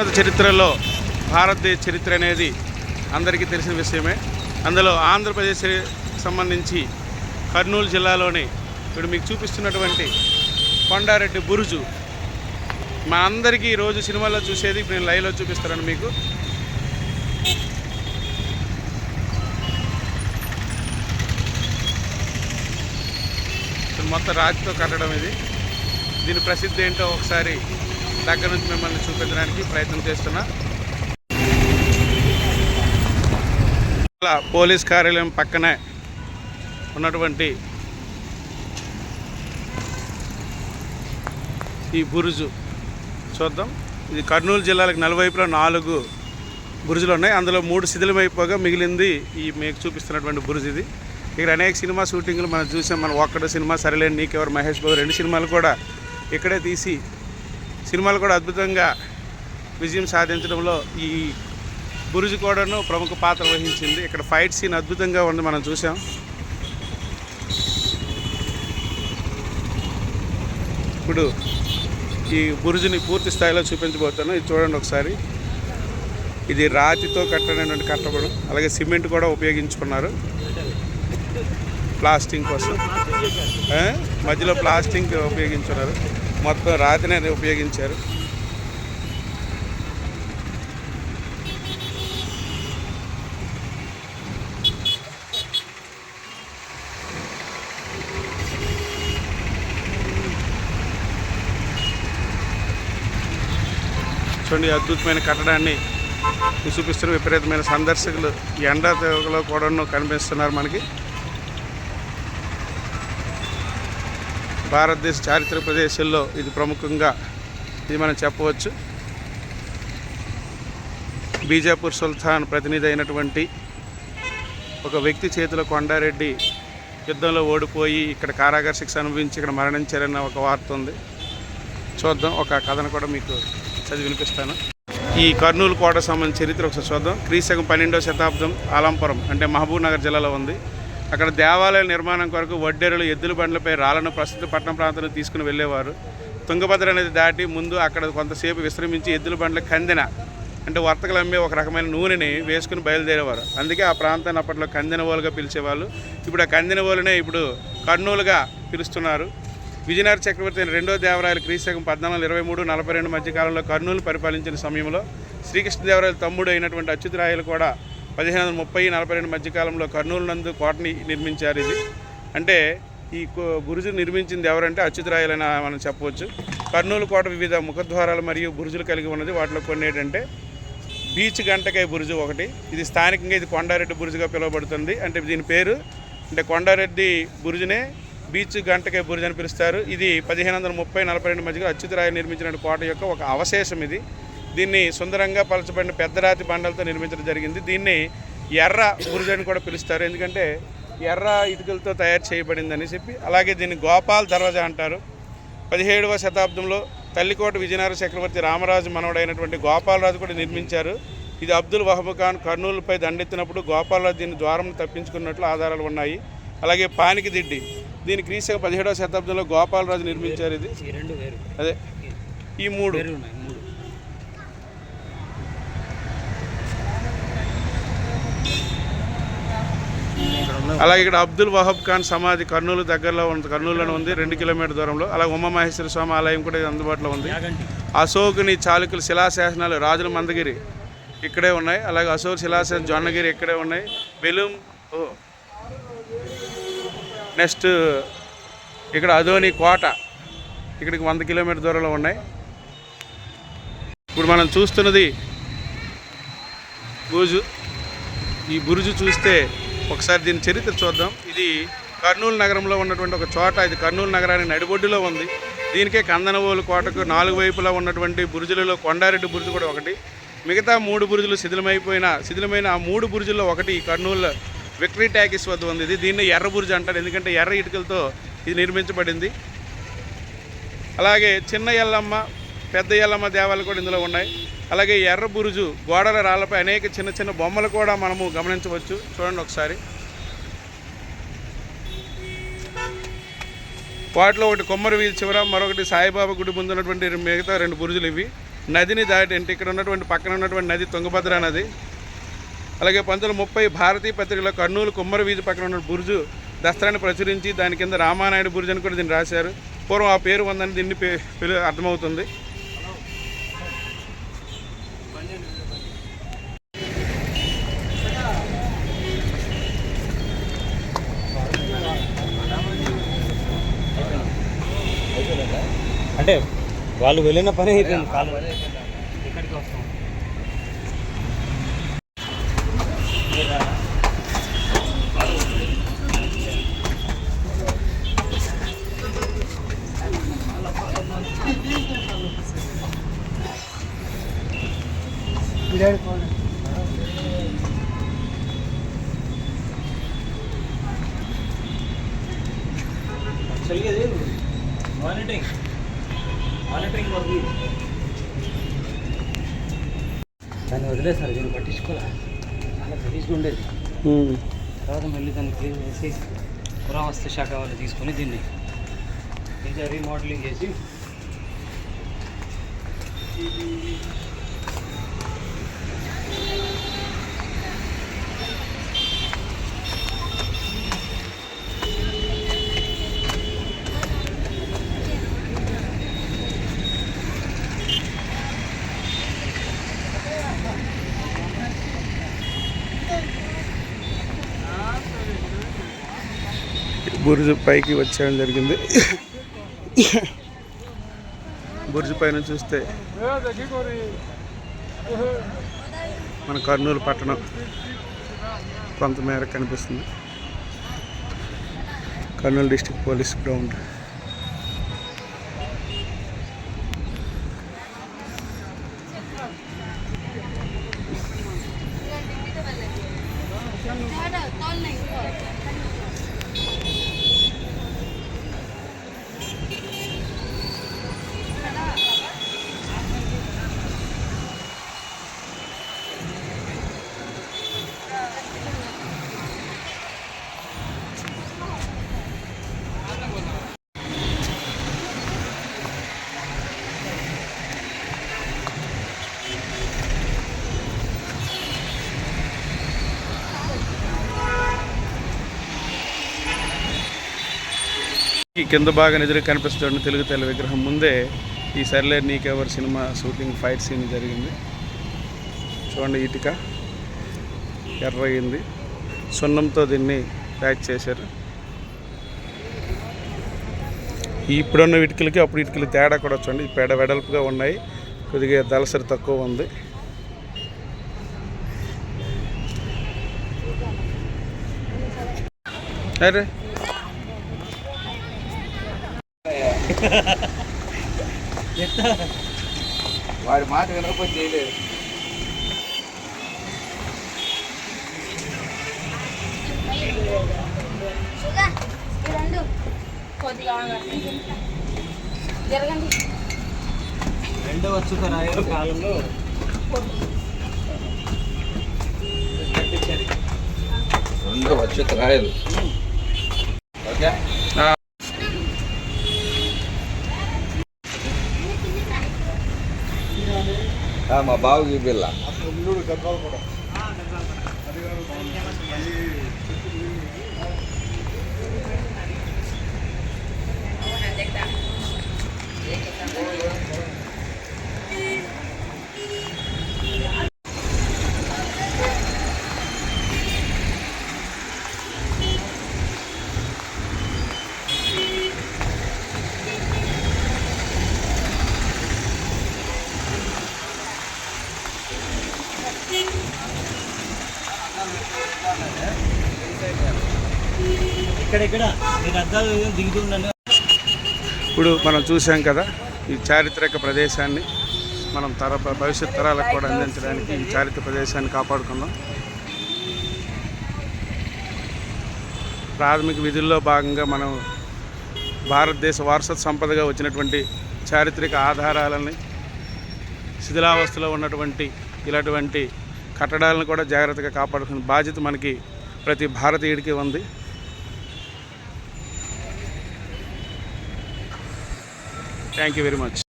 ఉన్నత చరిత్రలో భారతదేశ చరిత్ర అనేది అందరికీ తెలిసిన విషయమే. అందులో ఆంధ్రప్రదేశ్ సంబంధించి కర్నూలు జిల్లాలోని ఇప్పుడు మీకు చూపిస్తున్నటువంటి కొండారెడ్డి బురుజు. మా అందరికీ ఈరోజు సినిమాల్లో చూసేది ఇప్పుడు నేను లైవ్లో చూపిస్తాను మీకు. మొత్తం రాతితో కట్టడం ఇది. దీని ప్రసిద్ధి ఏంటో ఒకసారి దగ్గర నుంచి మిమ్మల్ని చూపించడానికి ప్రయత్నం చేస్తున్నా. ఇలా పోలీస్ కార్యాలయం పక్కనే ఉన్నటువంటి ఈ బురుజు చూద్దాం. ఇది కర్నూలు జిల్లాలకు నలువైపులా నాలుగు బురుజులు ఉన్నాయి. అందులో మూడు శిథిలమైపోగా మిగిలింది ఈ మీకు చూపిస్తున్నటువంటి బురుజు ఇది. ఇక్కడ అనేక సినిమా షూటింగ్లు మనం చూసాం. మనం ఒక్కడ సినిమా సరిలేని నీకెవరు మహేష్ బాబు రెండు సినిమాలు కూడా ఇక్కడే తీసి సినిమాలు కూడా అద్భుతంగా విజయం సాధించడంలో ఈ బురుజు కూడాను ప్రముఖ పాత్ర వహించింది. ఇక్కడ ఫైట్ సీన్ అద్భుతంగా ఉంది మనం చూసాం. ఇప్పుడు ఈ బురుజుని పూర్తి స్థాయిలో చూపించబోతాను ఇది చూడండి ఒకసారి. ఇది రాతితో కట్టనటువంటి కట్టబడం. అలాగే సిమెంట్ కూడా ఉపయోగించుకున్నారు. ప్లాస్టింగ్ కోసం. మధ్యలో ప్లాస్టింగ్ ఉపయోగించున్నారు మొత్తం రాతినే ఉపయోగించారు. చూడండి అద్భుతమైన కట్టడాన్ని చూపిస్తున్న విపరీతమైన సందర్శకులు ఈ ఎండ కూడా కనిపిస్తున్నారు మనకి. భారతదేశ చారిత్రక ప్రదేశాల్లో ఇది ప్రముఖంగా ఇది మనం చెప్పవచ్చు. బీజాపూర్ సుల్తాన్ ప్రతినిధి అయినటువంటి ఒక వ్యక్తి చేతిలో కొండారెడ్డి యుద్ధంలో ఓడిపోయి ఇక్కడ కారాగార శిక్ష అనుభవించి ఇక్కడ మరణించారన్న ఒక వార్త ఉంది. చూద్దాం ఒక కథను కూడా మీకు చదివి వినిపిస్తాను. ఈ కర్నూలు కోట సంబంధించిన చరిత్ర ఒకసారి చూద్దాం. క్రీశకం పన్నెండవ శతాబ్దం ఆలంపురం అంటే మహబూబ్ నగర్ జిల్లాలో ఉంది. అక్కడ దేవాలయ నిర్మాణం కొరకు వడ్డెరలు ఎద్దుల బండ్లపై రాళ్ళను ప్రస్తుత పట్టణ ప్రాంతంలో తీసుకుని వెళ్ళేవారు. తుంగభద్ర అనేది దాటి ముందు అక్కడ కొంతసేపు విశ్రమించి ఎద్దుల బండ్ల కందిన అంటే వర్తకులు అమ్మే ఒక రకమైన నూనెని వేసుకుని బయలుదేరేవారు. అందుకే ఆ ప్రాంతాన్ని అప్పట్లో కందినవోలుగా పిలిచేవాళ్ళు. ఇప్పుడు ఆ కందినవోలునే ఇప్పుడు కర్నూలుగా పిలుస్తున్నారు. విజయనగర చక్రవర్తి అయిన రెండో దేవరాయలు క్రీశకం పద్నాలుగు ఇరవై మూడు నలభై రెండు మధ్యకాలంలో కర్నూలు పరిపాలించిన సమయంలో శ్రీకృష్ణదేవరాయల తమ్ముడు అయినటువంటి అచ్యుతరాయలు కూడా పదిహేను వందల ముప్పై నలభై రెండు మధ్యకాలంలో కర్నూలు నందు కోటని నిర్మించారు ఇది. అంటే ఈ కో- బురుజు నిర్మించింది ఎవరంటే అచ్యుతరాయలని మనం చెప్పవచ్చు. కర్నూలు కోట వివిధ ముఖద్వారాలు మరియు బురుజులు కలిగి ఉన్నది. వాటిలో కొన్ని ఏంటంటే బీచ్ గంటకాయ బురుజు ఒకటి. ఇది స్థానికంగా ఇది కొండారెడ్డి బురుజుగా పిలువబడుతుంది. అంటే దీని పేరు అంటే కొండారెడ్డి బురుజునే బీచ్ గంటకాయ బురుజు అని పిలుస్తారు. ఇది పదిహేను వందల ముప్పై నలభై రెండు మధ్యలో అచ్యుతరాయ నిర్మించిన కోట యొక్క ఒక అవశేషం ఇది. దీన్ని సుందరంగా పలచబడిన పెద్దరాతి బండలతో నిర్మించడం జరిగింది. దీన్ని ఎర్ర బురుజు అని కూడా పిలుస్తారు. ఎందుకంటే ఎర్ర ఇటుకలతో తయారు చేయబడిందని చెప్పి. అలాగే దీన్ని గోపాల్ దర్వాజా అంటారు. పదిహేడవ శతాబ్దంలో తల్లికోట విజయనగర చక్రవర్తి రామరాజు మనవడైనటువంటి గోపాలరాజు కూడా నిర్మించారు. ఇది అబ్దుల్ వహబ్ ఖాన్ కర్నూలుపై దండెత్తినప్పుడు గోపాలరాజు దీని ద్వారం తప్పించుకున్నట్లు ఆధారాలు ఉన్నాయి. అలాగే పానికి దిడ్డి దీని క్రీస్తు పదిహేడవ శతాబ్దంలో గోపాలరాజు నిర్మించారు ఇది. అదే. ఈ మూడు వేరు ఉన్నాయి మూడు అలాగే ఇక్కడ అబ్దుల్ వహబ్ ఖాన్ సమాధి కర్నూలు దగ్గరలో ఉంది కర్నూలులో ఉంది రెండు కిలోమీటర్ దూరంలో. అలాగే ఉమామహేశ్వర స్వామి ఆలయం కూడా అందుబాటులో ఉంది. అశోకుని చాళుక్యుల శిలాశాసనాలు రాజుల మందగిరి ఇక్కడే ఉన్నాయి. అలాగే అశోక్ శిలాశాసనం జొన్నగిరి ఇక్కడే ఉన్నాయి. బెలూమ్ నెక్స్ట్ ఇక్కడ అదోని కోట ఇక్కడికి వంద కిలోమీటర్ దూరంలో ఉన్నాయి. ఇప్పుడు మనం చూస్తున్నది బురుజు. ఈ బురుజు చూస్తే ఒకసారి దీని చరిత్ర చూద్దాం. ఇది కర్నూలు నగరంలో ఉన్నటువంటి ఒక చోట ఇది కర్నూలు నగరానికి నడిబొడ్డులో ఉంది. దీనికే కందనవోలు కోటకు నాలుగు వైపులా ఉన్నటువంటి బురుజులలో కొండారెడ్డి బురుజు కూడా ఒకటి. మిగతా మూడు బురుజులు శిథిలమైపోయిన శిథిలమైన ఆ మూడు బురుజుల్లో ఒకటి కర్నూలు విక్టరీ ట్యాకిస్ వద్ద ఉంది. ఇది దీన్ని ఎర్ర బురుజు అంటారు. ఎందుకంటే ఎర్ర ఇటుకలతో ఇది నిర్మించబడింది. అలాగే చిన్న ఎల్లమ్మ పెద్ద ఎల్లమ్మ దేవాలయాలు కూడా ఇందులో ఉన్నాయి. అలాగే ఎర్ర బురుజు గోడల రాళ్ళపై అనేక చిన్న చిన్న బొమ్మలు కూడా మనము గమనించవచ్చు. చూడండి ఒకసారి. వాటిలో ఒకటి కొమ్మరి వీధి చివర మరొకటి సాయిబాబా గుడి ముందు ఉన్నటువంటి మిగతా రెండు బురుజులు ఇవి. నదిని దాటి అంటే ఇక్కడ ఉన్నటువంటి పక్కన ఉన్నటువంటి నది తుంగభద్ర నది. అలాగే పంతొమ్మిది ముప్పై భారతీయ పత్రికలో కర్నూలు కుమ్మర వీధి పక్కన ఉన్న బురుజు దస్త్రాన్ని ప్రచురించి దాని కింద రామానాయుడు బురుజు అని కూడా దీన్ని రాశారు. పూర్వం ఆ పేరు ఉందని దీన్ని పే- అర్థమవుతుంది. అంటే వాళ్ళు వెళ్ళిన పని అయిపోయింది కాలం ఇక్కడికి వస్తాం యాక్చువల్గా ఇది మానిటరింగ్ వర్క్. దాన్ని వదిలేసారు దీన్ని పట్టించుకోలే. చాలా గలీజ్గా ఉండేది. తర్వాత మళ్ళీ దాన్ని క్లీన్ చేసి పురావస్తు శాఖ వాళ్ళు తీసుకొని దీన్ని ఇంకా రీమోడలింగ్ చేసి బురుజు పైకి వచ్చేయడం జరిగింది. బురుజు పైన చూస్తే మన కర్నూలు పట్టణం కొంతమేర కనిపిస్తుంది. Kurnool district police ground. ఈ కింద భాగం ఎదురు కనిపిస్తున్న తెలుగు తెల్ల విగ్రహం ముందే ఈ సర్లే నీకెవర్ సినిమా షూటింగ్ ఫైట్ సీన్ జరిగింది. చూడండి ఇటుక ఎర్రయింది. సున్నంతో దీన్ని ప్యాచ్ చేశారు. ఇప్పుడున్న ఇటుకలకి అప్పుడు ఇటుకలు తేడా కూడా చూడండి. ఈ పేడ వెడల్పుగా ఉన్నాయి. కొద్దిగా దళసరి తక్కువ ఉంది. అరే! వాడి మాట వినకపోతే చేయలేదు. రెండవ వచ్చుక రాయల కాలంలో. రెండు వచ్చి రాయలు ఓకే. మా బావుకి పిల్ల ఇక్కడెక్కడ అద్దాలు ఇప్పుడు మనం చూసాం కదా ఈ చారిత్రక ప్రదేశాన్ని మనం తర భవిష్యత్ తరాలకు కూడా అందించడానికి ఈ చారిత్రక ప్రదేశాన్ని కాపాడుకుందాం. ప్రాథమిక విధుల్లో భాగంగా మనం భారతదేశ వారసత్వ సంపదగా వచ్చినటువంటి చారిత్రక ఆధారాలని శిథిలావస్థలో ఉన్నటువంటి ఇలాంటి కట్టడాలను కూడా జాగ్రత్తగా కాపాడుకునే బాధ్యత మనకి ప్రతి భారతీయుడికి ఉంది. Thank you very much